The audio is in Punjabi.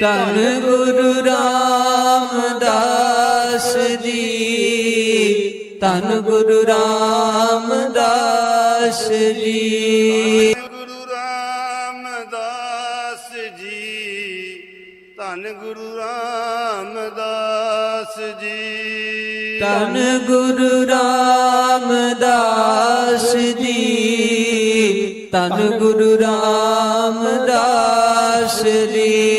ਧੰਨ ਗੁਰੂ ਰਾਮਦਾਸ ਜੀ। ਧੰਨ ਗੁਰੂ ਰਾਮਦਾਸ ਜੀ। ਗੁਰੂ ਰਾਮਦਾਸ ਜੀ। ਧੰਨ ਗੁਰੂ ਰਾਮਦਾਸ ਜੀ। ਧੰਨ ਗੁਰੂ ਰਾਮਦਾਸ ਜੀ। ਧੰਨ ਗੁਰੂ ਰਾਮਦਾਸ ਜੀ।